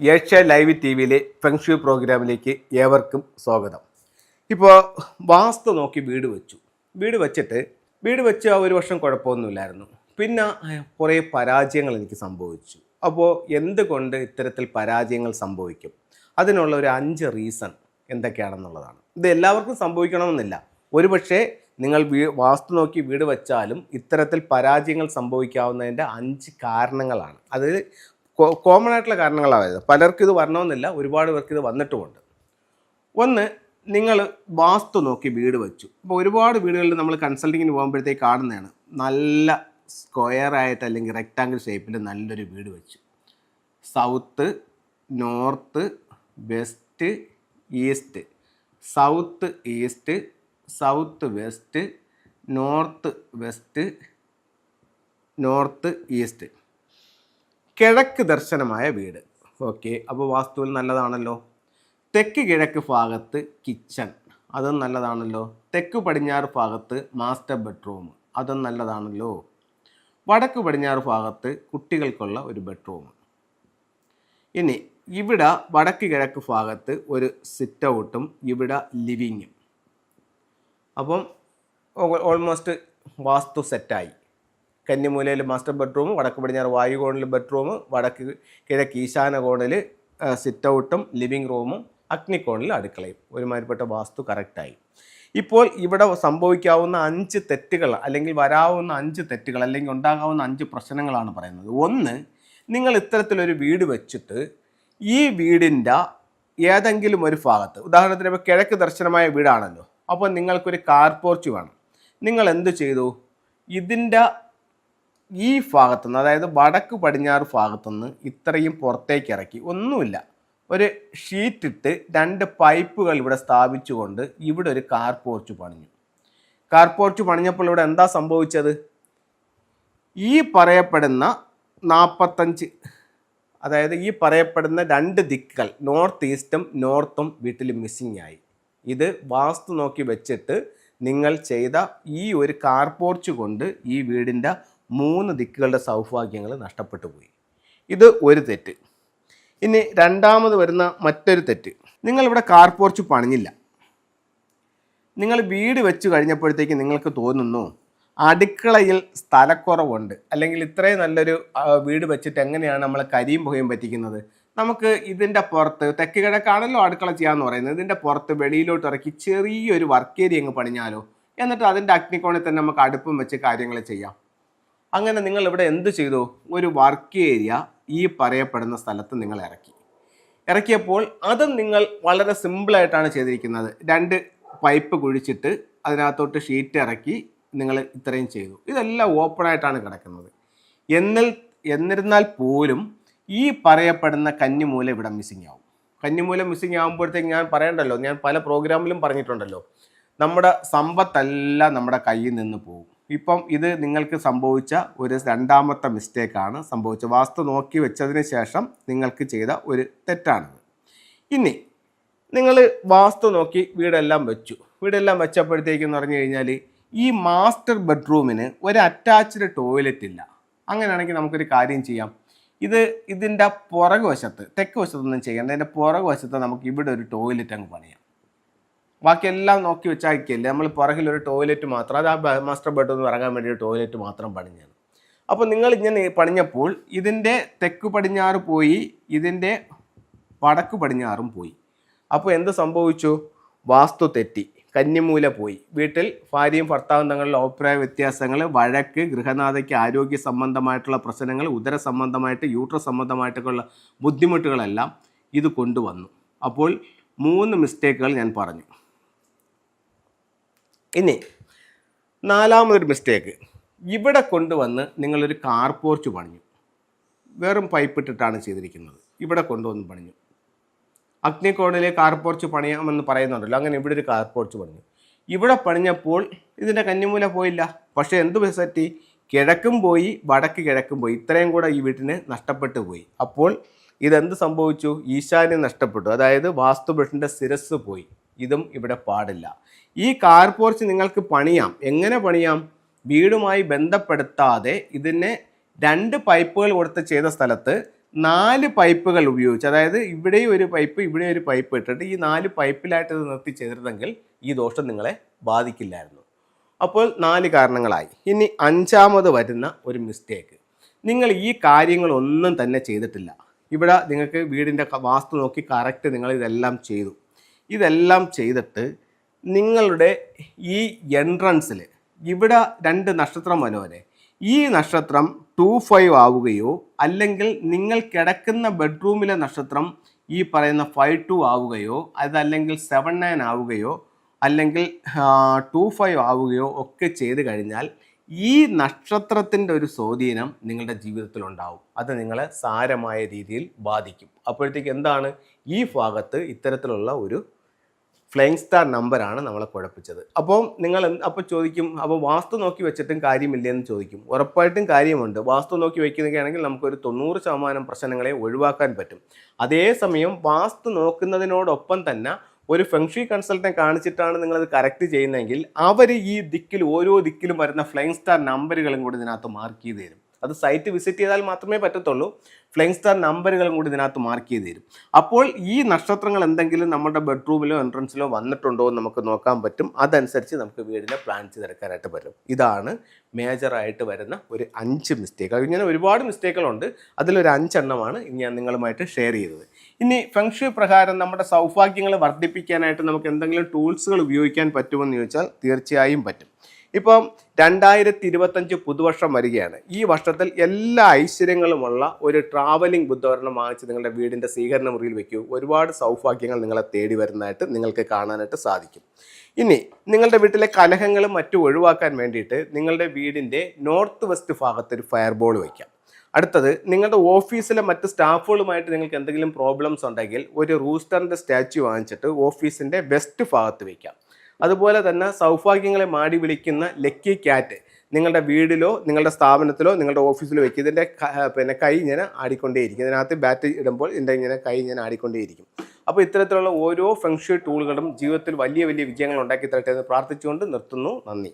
Asia live T വിയിലെ feng shui പ്രോഗ്രാമിലേക്ക് ഏവർക്കും സ്വാഗതം. ഇപ്പോൾ വാസ്തു നോക്കി വീട് വെച്ചു. വീട് വെച്ചിട്ട് വീട് വെച്ച് ഒരു വർഷം കുഴപ്പമൊന്നുമില്ലായിരുന്നു. പിന്നെ കുറേ പരാജയങ്ങൾ എനിക്ക് സംഭവിച്ചു. അപ്പോൾ എന്തുകൊണ്ട് ഇത്തരത്തിൽ പരാജയങ്ങൾ സംഭവിക്കും? അതിനുള്ള ഒരു അഞ്ച് റീസൺ എന്തൊക്കെയാണെന്നുള്ളതാണ്. ഇത് എല്ലാവർക്കും സംഭവിക്കണമെന്നില്ല. ഒരുപക്ഷേ നിങ്ങൾ വീ വാസ്തു നോക്കി വീട് വെച്ചാലും ഇത്തരത്തിൽ പരാജയങ്ങൾ സംഭവിക്കാവുന്നതിന്റെ അഞ്ച് കാരണങ്ങളാണ്. അത് കോമൺ ആയിട്ടുള്ള കാരണങ്ങളാണ് വരുന്നത് പലർക്കും ഇത് വരണമെന്നില്ല. ഒരുപാട് പേർക്ക് ഇത് വന്നിട്ടുമുണ്ട്. ഒന്ന് നിങ്ങൾ വാസ്തു നോക്കി വീട് വെച്ചു. അപ്പോൾ ഒരുപാട് വീടുകളിൽ നമ്മൾ കൺസൾട്ടിങ്ങിന് പോകുമ്പോഴത്തേക്ക് കാണുന്നതാണ് നല്ല സ്ക്വയർ ആയിട്ട് അല്ലെങ്കിൽ റെക്റ്റാങ്കിൾ ഷേപ്പിൽ നല്ലൊരു വീട് വെച്ചു. South north west east. South east south west north west north east. കിഴക്ക് ദർശനമായ വീട്. ഓക്കെ അപ്പോൾ വാസ്തുവിൽ നല്ലതാണല്ലോ. തെക്ക് കിഴക്ക് ഭാഗത്ത് കിച്ചൺ അതും നല്ലതാണല്ലോ. തെക്ക് പടിഞ്ഞാറ് ഭാഗത്ത് മാസ്റ്റർ ബെഡ്റൂം അതും നല്ലതാണല്ലോ. വടക്ക് പടിഞ്ഞാറ് ഭാഗത്ത് കുട്ടികൾക്കുള്ള ഒരു ബെഡ്റൂം. ഇനി ഇവിടെ വടക്ക് കിഴക്ക് ഭാഗത്ത് ഒരു സിറ്റ് ഔട്ടും ഇവിടെ ലിവിങ്ങും. അപ്പം ഓൾമോസ്റ്റ് വാസ്തു സെറ്റായി. കന്നിമൂലയിൽ മാസ്റ്റർ ബെഡ്റൂം വടക്ക് പടിഞ്ഞാറ് വായുകോണിൽ ബെഡ്റൂം വടക്ക് കിഴക്ക് ഈശാന കോണിൽ സിറ്റ് ഔട്ടും ലിവിങ് റൂമും അഗ്നിക്കോണിൽ അടുക്കളയും. ഒരുമാതിരിപ്പെട്ട വാസ്തു കറക്റ്റായി ഇപ്പോൾ ഇവിടെ സംഭവിക്കാവുന്ന അഞ്ച് തെറ്റുകൾ അല്ലെങ്കിൽ വരാവുന്ന അഞ്ച് തെറ്റുകൾ അല്ലെങ്കിൽ ഉണ്ടാകാവുന്ന അഞ്ച് പ്രശ്നങ്ങളാണ് പറയുന്നത്. ഒന്ന് നിങ്ങൾ ഇത്തരത്തിലൊരു വീട് വെച്ചിട്ട് ഈ വീടിന്റെ ഏതെങ്കിലും ഒരു ഭാഗത്ത് ഉദാഹരണത്തിന് ഇപ്പോൾ കിഴക്ക് ദർശനമായ വീടാണല്ലോ അപ്പോൾ നിങ്ങൾക്കൊരു കാർ പോർച്ച് വേണം. നിങ്ങൾ എന്ത് ചെയ്തു? ഇതിന്റെ ഈ ഭാഗത്തുനിന്ന് അതായത് വടക്ക് പടിഞ്ഞാറ് ഭാഗത്തുനിന്ന് ഇത്രയും പുറത്തേക്ക് ഇറക്കി ഒന്നുമില്ല. ഒരു ഷീറ്റ് ഇട്ട് രണ്ട് പൈപ്പുകൾ ഇവിടെ സ്ഥാപിച്ചുകൊണ്ട് ഇവിടെ ഒരു കാർ പോർച്ച് പണിഞ്ഞു. കാർ പോർച്ച് പണിഞ്ഞപ്പോൾ ഇവിടെ എന്താ സംഭവിച്ചത്? ഈ പറയപ്പെടുന്ന നാൽപ്പത്തഞ്ച് അതായത് ഈ പറയപ്പെടുന്ന രണ്ട് ദിക്കുകൾ നോർത്ത് ഈസ്റ്റും നോർത്തും വീട്ടിൽ മിസ്സിംഗ് ആയി. ഇത് വാസ്തു നോക്കി വെച്ചിട്ട് നിങ്ങൾ ചെയ്ത ഈ ഒരു കാർ പോർച്ച് കൊണ്ട് ഈ വീടിന്റെ മൂന്ന് ദിക്കുകളുടെ സൗഭാഗ്യങ്ങൾ നഷ്ടപ്പെട്ടു പോയി. ഇത് ഒരു തെറ്റ്. ഇനി രണ്ടാമത് വരുന്ന മറ്റൊരു തെറ്റ്. നിങ്ങളിവിടെ കാർ പോർച്ച് പണിഞ്ഞില്ല. നിങ്ങൾ വീട് വെച്ച് കഴിഞ്ഞപ്പോഴത്തേക്ക് നിങ്ങൾക്ക് തോന്നുന്നു അടുക്കളയിൽ സ്ഥലക്കുറവുണ്ട്. അല്ലെങ്കിൽ ഇത്രയും നല്ലൊരു വീട് വെച്ചിട്ട് എങ്ങനെയാണ് നമ്മൾ കരിയും പുകയും പറ്റിക്കുന്നത്? നമുക്ക് ഇതിന്റെ പുറത്ത് തെക്ക് കിഴക്കാണല്ലോ അടുക്കള ചെയ്യാമെന്ന് പറയുന്നത്. ഇതിന്റെ പുറത്ത് വെളിയിലോട്ട് ഇറക്കി ചെറിയൊരു വർക്ക് ഏരിയ അങ്ങ് പണിഞ്ഞാലോ. എന്നിട്ട് അതിന്റെ അഗ്നിക്കോണിൽ തന്നെ നമുക്ക് അടുപ്പം വെച്ച് കാര്യങ്ങൾ ചെയ്യാം. അങ്ങനെ നിങ്ങൾ ഇവിടെ എന്ത് ചെയ്തു? ഒരു വർക്ക് ഏരിയ ഈ പറയപ്പെടുന്ന സ്ഥലത്ത് നിങ്ങൾ ഇറക്കി. ഇറക്കിയപ്പോൾ അതും നിങ്ങൾ വളരെ സിമ്പിളായിട്ടാണ് ചെയ്തിരിക്കുന്നത്. രണ്ട് പൈപ്പ് കുഴിച്ചിട്ട് അതിനകത്തോട്ട് ഷീറ്റ് ഇറക്കി നിങ്ങൾ ഇത്രയും ചെയ്തു. ഇതെല്ലാം ഓപ്പണായിട്ടാണ് കിടക്കുന്നത്. എന്നിൽ എന്നിരുന്നാൽ പോലും ഈ പറയപ്പെടുന്ന കന്നിമൂല ഇവിടെ മിസ്സിങ് ആവും. കന്നിമൂല മിസ്സിങ് ആകുമ്പോഴത്തേക്ക് ഞാൻ പറയണ്ടല്ലോ? ഞാൻ പല പ്രോഗ്രാമിലും പറഞ്ഞിട്ടുണ്ടല്ലോ. നമ്മുടെ സമ്പത്തെല്ലാം നമ്മുടെ കയ്യിൽ നിന്ന് പോകും. ഇപ്പം ഇത് നിങ്ങൾക്ക് സംഭവിച്ച ഒരു രണ്ടാമത്തെ മിസ്റ്റേക്കാണ് സംഭവിച്ച വാസ്തു നോക്കി വെച്ചതിന് ശേഷം നിങ്ങൾക്ക് ചെയ്ത ഒരു തെറ്റാണിത്. ഇനി നിങ്ങൾ വാസ്തു നോക്കി വീടെല്ലാം വെച്ചു. വീടെല്ലാം വെച്ചപ്പോഴത്തേക്കെന്ന് പറഞ്ഞു കഴിഞ്ഞാൽ ഈ മാസ്റ്റർ ബെഡ്റൂമിന് ഒരു അറ്റാച്ച്ഡ് ടോയ്ലറ്റ് ഇല്ല. അങ്ങനെയാണെങ്കിൽ നമുക്കൊരു കാര്യം ചെയ്യാം. ഇത് ഇതിന്റെ പുറകു വശത്ത് തെക്ക് വശത്തൊന്നും ചെയ്യാം അതിന്റെ പുറകു വശത്ത് നമുക്ക് ഇവിടെ ഒരു ടോയ്ലറ്റ് അങ്ങ് പണിയാം. ബാക്കിയെല്ലാം നോക്കി വെച്ചാക്കിയല്ലേ നമ്മൾ പുറകിൽ ഒരു ടോയ്ലറ്റ് മാത്രം. അത് ആ മാസ്റ്റർ ബെഡ്റൂമിൽ ഇറങ്ങാൻ വേണ്ടി ഒരു ടോയ്ലറ്റ് മാത്രം പണിഞ്ഞാണ് അപ്പോൾ നിങ്ങൾ ഇങ്ങനെ പണിഞ്ഞപ്പോൾ ഇതിന്റെ തെക്ക് പടിഞ്ഞാറ് പോയി ഇതിന്റെ വടക്ക് പടിഞ്ഞാറും പോയി. അപ്പോൾ എന്ത് സംഭവിച്ചു? വാസ്തു തെറ്റി. കന്നിമൂല പോയി. വീട്ടിൽ ഭാര്യയും ഭർത്താവും തങ്ങളുടെ അഭിപ്രായ വ്യത്യാസങ്ങൾ വഴക്ക് ഗൃഹനാഥയ്ക്ക് ആരോഗ്യ സംബന്ധമായിട്ടുള്ള പ്രശ്നങ്ങൾ ഉദര സംബന്ധമായിട്ട് യൂട്രസ് സംബന്ധമായിട്ടുള്ള ബുദ്ധിമുട്ടുകളെല്ലാം ഇത് കൊണ്ടുവന്നു. അപ്പോൾ മൂന്ന് മിസ്റ്റേക്കുകൾ ഞാൻ പറഞ്ഞു. ഇനി നാലാമതൊരു മിസ്റ്റേക്ക് ഇവിടെ കൊണ്ടുവന്ന് നിങ്ങളൊരു കാർ പോർച്ച് പണിഞ്ഞു. വെറും പൈപ്പ് ഇട്ടിട്ടാണ് ചെയ്തിരിക്കുന്നത്. ഇവിടെ കൊണ്ടുവന്ന് പണിഞ്ഞു. അഗ്നിക്കോണിലെ കാർ പോർച്ച് പണിയാമെന്ന് പറയുന്നുണ്ടല്ലോ. അങ്ങനെ ഇവിടെ ഒരു കാർ പോർച്ച് പണിഞ്ഞു. ഇവിടെ പണിഞ്ഞപ്പോൾ ഇതിന്റെ കന്നിമൂല പോയില്ല. പക്ഷേ എന്ത് പറ്റി? കിഴക്കും പോയി വടക്ക് കിഴക്കും പോയി. ഇത്രയും കൂടെ ഈ വീട്ടിന് നഷ്ടപ്പെട്ടു പോയി. അപ്പോൾ ഇതെന്ത് സംഭവിച്ചു? ഈശാന്യം നഷ്ടപ്പെട്ടു. അതായത് വാസ്തുപുരുഷന്റെ ശിരസ് പോയി. ഇതും ഇവിടെ പാടില്ല. ഈ കാർ പോർച്ച് നിങ്ങൾക്ക് പണിയാം. എങ്ങനെ പണിയാം? വീടുമായി ബന്ധപ്പെടുത്താതെ ഇതിനെ രണ്ട് പൈപ്പുകൾ കൊടുത്ത് ചെയ്ത സ്ഥലത്ത് നാല് പൈപ്പുകൾ ഉപയോഗിച്ച് അതായത് ഇവിടെയും ഒരു പൈപ്പ് ഇവിടെ ഒരു പൈപ്പ് ഇട്ടിട്ട് ഈ നാല് പൈപ്പിലായിട്ട് ഇത് നിർത്തി ചെയ്തിരുന്നെങ്കിൽ ഈ ദോഷം നിങ്ങളെ ബാധിക്കില്ലായിരുന്നു. അപ്പോൾ നാല് കാരണങ്ങളായി. ഇനി അഞ്ചാമത് വരുന്ന ഒരു മിസ്റ്റേക്ക് നിങ്ങൾ ഈ കാര്യങ്ങളൊന്നും തന്നെ ചെയ്തിട്ടില്ല. ഇവിടെ നിങ്ങൾക്ക് വീടിന്റെ വാസ്തു നോക്കി കറക്റ്റ് നിങ്ങൾ ഇതെല്ലാം ചെയ്തു. ഇതെല്ലാം ചെയ്തിട്ട് നിങ്ങളുടെ ഈ എൻട്രൻസിൽ ഇവിടെ രണ്ട് നക്ഷത്രം വനോരെ ഈ നക്ഷത്രം ടു ഫൈവ് ആവുകയോ അല്ലെങ്കിൽ നിങ്ങൾ കിടക്കുന്ന ബെഡ്റൂമിലെ നക്ഷത്രം ഈ പറയുന്ന ഫൈവ് ടു ആവുകയോ അതല്ലെങ്കിൽ സെവൻ നയൻ ആവുകയോ അല്ലെങ്കിൽ ടു ഫൈവ് ആവുകയോ ഒക്കെ ചെയ്ത് കഴിഞ്ഞാൽ ഈ നക്ഷത്രത്തിന്റെ ഒരു സ്വാധീനം നിങ്ങളുടെ ജീവിതത്തിൽ ഉണ്ടാവും. അത് നിങ്ങളെ സാരമായ രീതിയിൽ ബാധിക്കും. അപ്പോഴത്തേക്ക് എന്താണ് ഈ ഭാഗത്ത് ഇത്തരത്തിലുള്ള ഒരു ഫ്ലൈങ് സ്റ്റാർ നമ്പറാണ് നമ്മളെ കുഴപ്പിച്ചത്. അപ്പോൾ നിങ്ങൾ അപ്പോൾ ചോദിക്കും അപ്പോൾ വാസ്തു നോക്കി വെച്ചിട്ടും കാര്യമില്ലെന്ന് ചോദിക്കും. ഉറപ്പായിട്ടും കാര്യമുണ്ട്. വാസ്തു നോക്കി വയ്ക്കുന്നൊക്കെയാണെങ്കിൽ നമുക്കൊരു തൊണ്ണൂറ് ശതമാനം പ്രശ്നങ്ങളെ ഒഴിവാക്കാൻ പറ്റും. അതേസമയം വാസ്തു നോക്കുന്നതിനോടൊപ്പം തന്നെ ഒരു ഫെങ്ഷി കൺസൾട്ടനെ കാണിച്ചിട്ടാണ് നിങ്ങളത് കറക്റ്റ് ചെയ്യുന്നതെങ്കിൽ അവർ ഈ ദിക്കിൽ ഓരോ ദിക്കിലും വരുന്ന ഫ്ലൈങ് സ്റ്റാർ നമ്പറുകളും കൂടി ഇതിനകത്ത് മാർക്ക് ചെയ്ത് തരും. അത് സൈറ്റ് വിസിറ്റ് ചെയ്താൽ മാത്രമേ പറ്റത്തുള്ളൂ. ഫ്ലൈങ് സ്റ്റാർ നമ്പറുകളും കൂടി ഇതിനകത്ത് മാർക്ക് ചെയ്ത് തരും. അപ്പോൾ ഈ നക്ഷത്രങ്ങൾ എന്തെങ്കിലും നമ്മുടെ ബെഡ്റൂമിലോ എൻട്രൻസിലോ വന്നിട്ടുണ്ടോ എന്ന് നമുക്ക് നോക്കാൻ പറ്റും. അതനുസരിച്ച് നമുക്ക് വീടിനെ പ്ലാൻ ചെയ്തെടുക്കാനായിട്ട് പറ്റും. ഇതാണ് മേജറായിട്ട് വരുന്ന ഒരു അഞ്ച് മിസ്റ്റേക്ക് ഇങ്ങനെ ഒരുപാട് മിസ്റ്റേക്കുകളുണ്ട് അതിലൊരു അഞ്ചെണ്ണമാണ് ഇനി ഞാൻ നിങ്ങളുമായിട്ട് ഷെയർ ചെയ്തത്. ഇനി ഫെങ്ഷു പ്രകാരം നമ്മുടെ സൗഭാഗ്യങ്ങൾ വർദ്ധിപ്പിക്കാനായിട്ട് നമുക്ക് എന്തെങ്കിലും ടൂൾസുകൾ ഉപയോഗിക്കാൻ പറ്റുമെന്ന് ചോദിച്ചാൽ തീർച്ചയായും പറ്റും. ഇപ്പം രണ്ടായിരത്തി ഇരുപത്തഞ്ച് പുതുവർഷം വരികയാണ്. ഈ വർഷത്തിൽ എല്ലാ ഐശ്വര്യങ്ങളുമുള്ള ഒരു ട്രാവലിംഗ് ബുദ്ധവരണം വാങ്ങിച്ച് നിങ്ങളുടെ വീടിന്റെ സ്വീകരണ മുറിയിൽ വെക്കൂ. ഒരുപാട് സൗഭാഗ്യങ്ങൾ നിങ്ങളെ തേടി വരുന്നതായിട്ട് നിങ്ങൾക്ക് കാണാനായിട്ട് സാധിക്കും. ഇനി നിങ്ങളുടെ വീട്ടിലെ കലഹങ്ങളും മറ്റും ഒഴിവാക്കാൻ വേണ്ടിയിട്ട് നിങ്ങളുടെ വീടിന്റെ നോർത്ത് വെസ്റ്റ് ഭാഗത്ത് ഒരു ഫയർബോൾ വയ്ക്കാം അടുത്തത് നിങ്ങളുടെ ഓഫീസിലെ മറ്റ് സ്റ്റാഫുകളുമായിട്ട് നിങ്ങൾക്ക് എന്തെങ്കിലും പ്രോബ്ലംസ് ഉണ്ടെങ്കിൽ ഒരു റൂസ്റ്ററിന്റെ സ്റ്റാച്യു വാങ്ങിച്ചിട്ട് ഓഫീസിന്റെ വെസ്റ്റ് ഭാഗത്ത് വയ്ക്കാം അതുപോലെ തന്നെ സൗഭാഗ്യങ്ങളെ മാടി വിളിക്കുന്ന ലക്കി ക്യാറ്റ്. നിങ്ങളുടെ വീടിലോ നിങ്ങളുടെ സ്ഥാപനത്തിലോ നിങ്ങളുടെ ഓഫീസിലോ വെക്കുക ഇതിന്റെ പിന്നെ കൈ ഇങ്ങനെ ആടിക്കൊണ്ടേയിരിക്കും. ഇതിനകത്ത് ബാറ്റ് ഇടുമ്പോൾ ഇതിന്റെ ഇങ്ങനെ കൈ ഇങ്ങനെ ആടിക്കൊണ്ടേയിരിക്കും. അപ്പോൾ ഇത്തരത്തിലുള്ള ഓരോ ഫെങ്ഷി ടൂളുകളും ജീവിതത്തിൽ വലിയ വലിയ വിജയങ്ങൾ ഉണ്ടാക്കി തരട്ടെ എന്ന് പ്രാർത്ഥിച്ചുകൊണ്ട് നിർത്തുന്നു. നന്ദി.